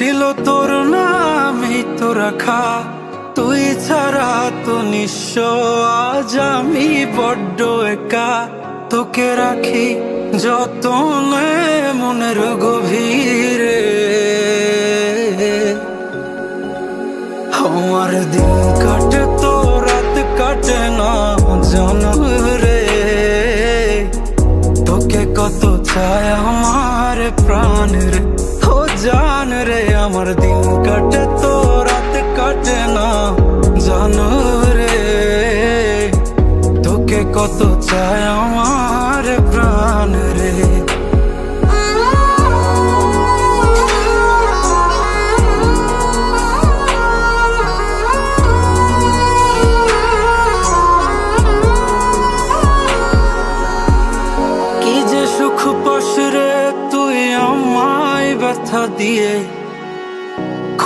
ছিল তোর নামই তো রাখা। তুই ছাড়া তো নিঃস্ব, আজ আমি বড্ড একা। তোকে রাখি যতনে মনের গভীরে। আমার দিন কাটে, তো রাত কাটে না জানো আমার দিন কাটে, তো রাত কাটে না। জানো রে, তোকে কত চায় আমার প্রাণ রে। সুখ ব্যথা দিয়ে।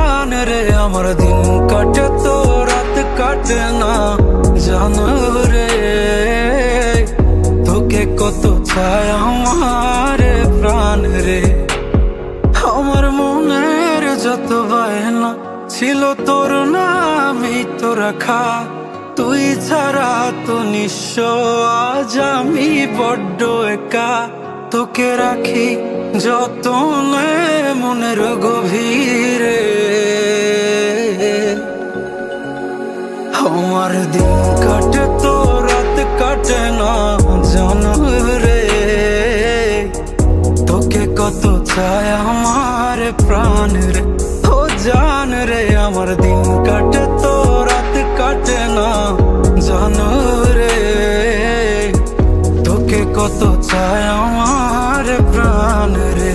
রে আমার দিন কাটে তো রাত কাটে না, জান রে। তোকে কত চায় আমার প্রাণ রে। আমার মনের যত বায়না ছিল তোর নামই তো রাখা। তুই ছাড়া তো নিঃস্ব, আজ আমি বড্ড একা। তোকে রাখি যতনে মনের গভীরে। আমার দিন কাটে তো রাত কাটে না, জানো রে। তোকে কত চায় আমার প্রাণ রে। ও জান রে, আমার দিন কাটে তো রাত কাটে না, জানো রে। তোকে কত চায় আমার প্রাণ রে।